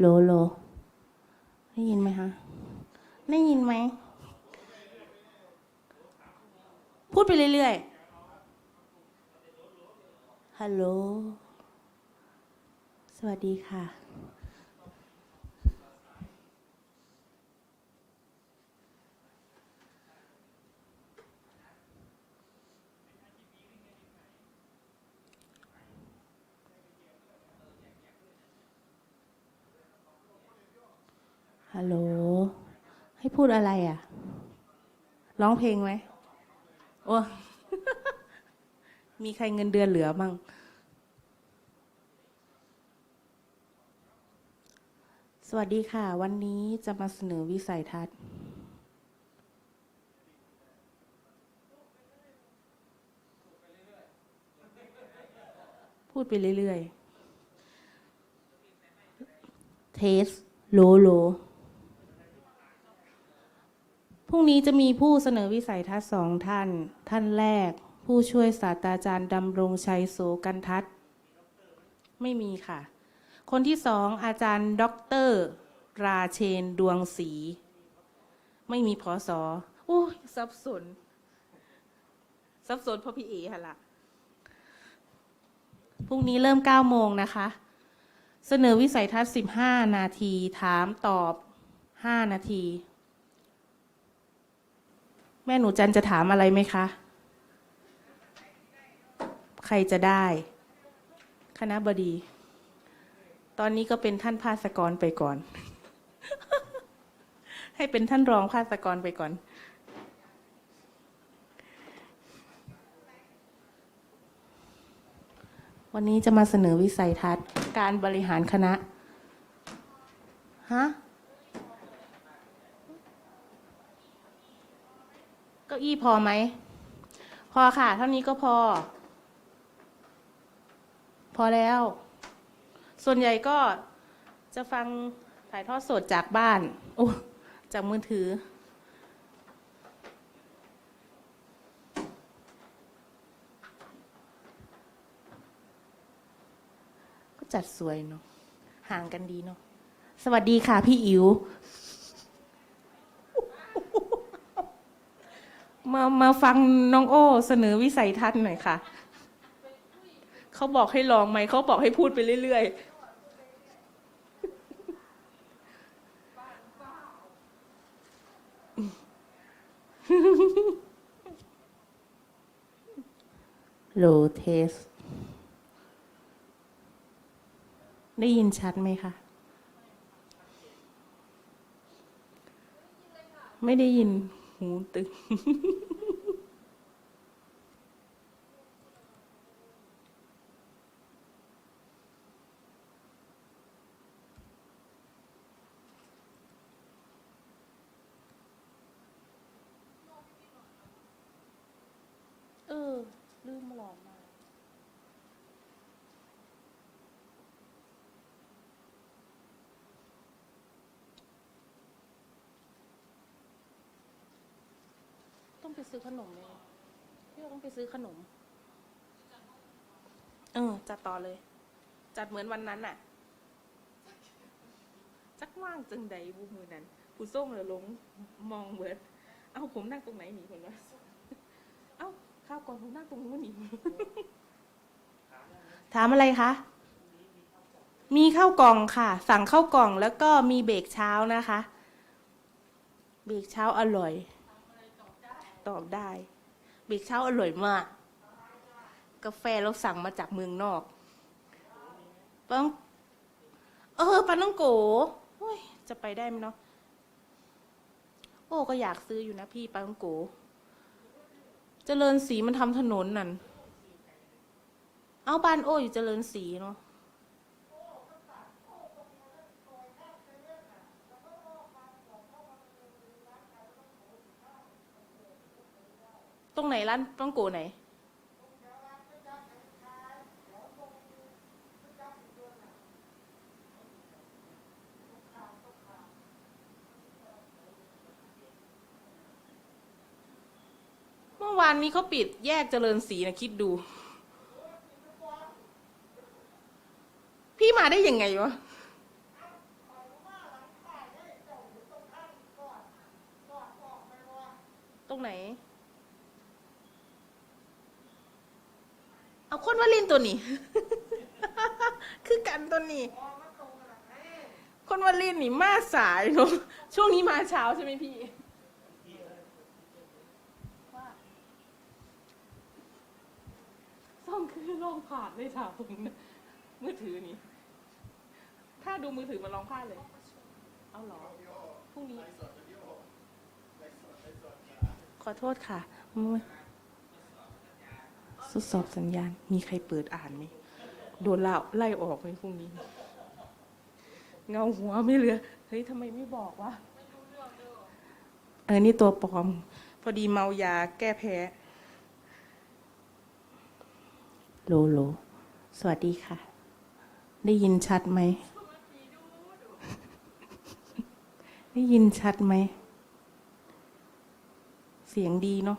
โลโล ได้ยินไหมคะได้ยินไหม พูดไปเรื่อยๆ ฮัลโหล สวัสดีค่ะ ฮัลโหล ให้พูดอะไรอะ ร้องเพลงไหม โอ้ มีใครเงินเดือนเหลือบ้าง สวัสดีค่ะ วันนี้จะมาเสนอวิสัยทัศน์พูดไปเรื่อยๆ เทส โล โล พรุ่งนี้จะมีผู้เสนอวิสัยทัศน์สองท่าน ท่านแรก ผู้ช่วยศาสตราจารย์ดำรงชัยโสกันทัศน์ไม่มีค่ะ คนที่สองอาจารย์ด็อกเตอร์ ราเชนดวงศรีไม่มีพอสอโอ้ยสับสนสับสนเพราะพี่เอค่ะละพรุ่งนี้เริ่ม 9 โมงนะคะ เสนอวิสัยทัศน์ 15 นาที ถามตอบ 5 นาที แม่หนูจันจะถามอะไรไหมคะ ใครจะได้ คณะบดี ตอนนี้ก็เป็นท่านภาสกรไปก่อน ให้เป็นท่านรองภาสกรไปก่อนวันนี้จะมาเสนอวิสัยทัศน์ การบริหารคณะ ฮะ เก้าอี้พอไหม พอค่ะ เท่านี้ก็พอ พอแล้ว ส่วนใหญ่ก็จะฟังถ่ายทอดสดจากบ้าน โอ้ จากมือถือ ก็จัดสวยเนาะ ห่างกันดีเนาะ สวัสดีค่ะพี่อิ๋ว มามาฟังน้องโอ้เสนอวิสัยทัศน์หน่อยค่ะ เขาบอกให้ลองไหม เขาบอกให้พูดไปเรื่อยๆ โลเทส ได้ยินชัดไหมคะ ไม่ได้ยิน หูตึง เออ ลืมหลอนมา ต้องไปซื้อขนมเลย พี่ต้องไปซื้อขนม เออ จัดต่อเลย จัดเหมือนวันนั้นน่ะ จักว่างจังใดบูมือนั้นผู้ส่งเลยลงมองเบิด เอ้าผมนั่งตรงไหนหนีคนวะเอ้าข้าวก่อนผมนั่งตรงนู้นหนีถามอะไรคะ มีข้าวกล่องค่ะ สั่งข้าวกล่องแล้วก็มีเบรกเช้านะคะ เบรกเช้าอร่อย ตอบได้เบรกเช้าอร่อยมาก กาแฟเราสั่งมาจากเมืองนอกปังเออปาน้องโกโอ้จะไปได้ไหมเนาะโอ้ก็อยากซื้ออยู่นะพี่ปาน้องโกเจริญสีมันทำถนนนั่น เอาบ้านโอ้อยู่เจริญสีเนาะ ตรงไหนร้านต้องโกไหน เมื่อวานนี้เขาปิดแยกเจริญสีนะคิดดู พี่มาได้ยังไงวะตรงไหน เอาคนวาลินตัวนี้ คือกันตัวนี้ คนวาลินนี่มาสายเนอะช่วงนี้มาเช้าใช่ไหมพี่ว่าซ่อมคือลองผ่านเลยค่ะผมนะมือถือนี่ ถ้าดูมือถือมันลองพลาดเลย เอาเหรอพรุ่งนี้ ขอโทษค่ะมือ ทดสอบสัญญาณ มีใครเปิดอ่านไหมโดนล่าไล่ออกไหมพรุ่งนี้ เงาหัวไม่เหลือ เฮ้ยทำไมไม่บอกวะเออนี่ตัวปลอม พอดีเมายาแก้แพ้ โลโล สวัสดีค่ะ ได้ยินชัดไหม ได้ยินชัดไหม เสียงดีเนาะ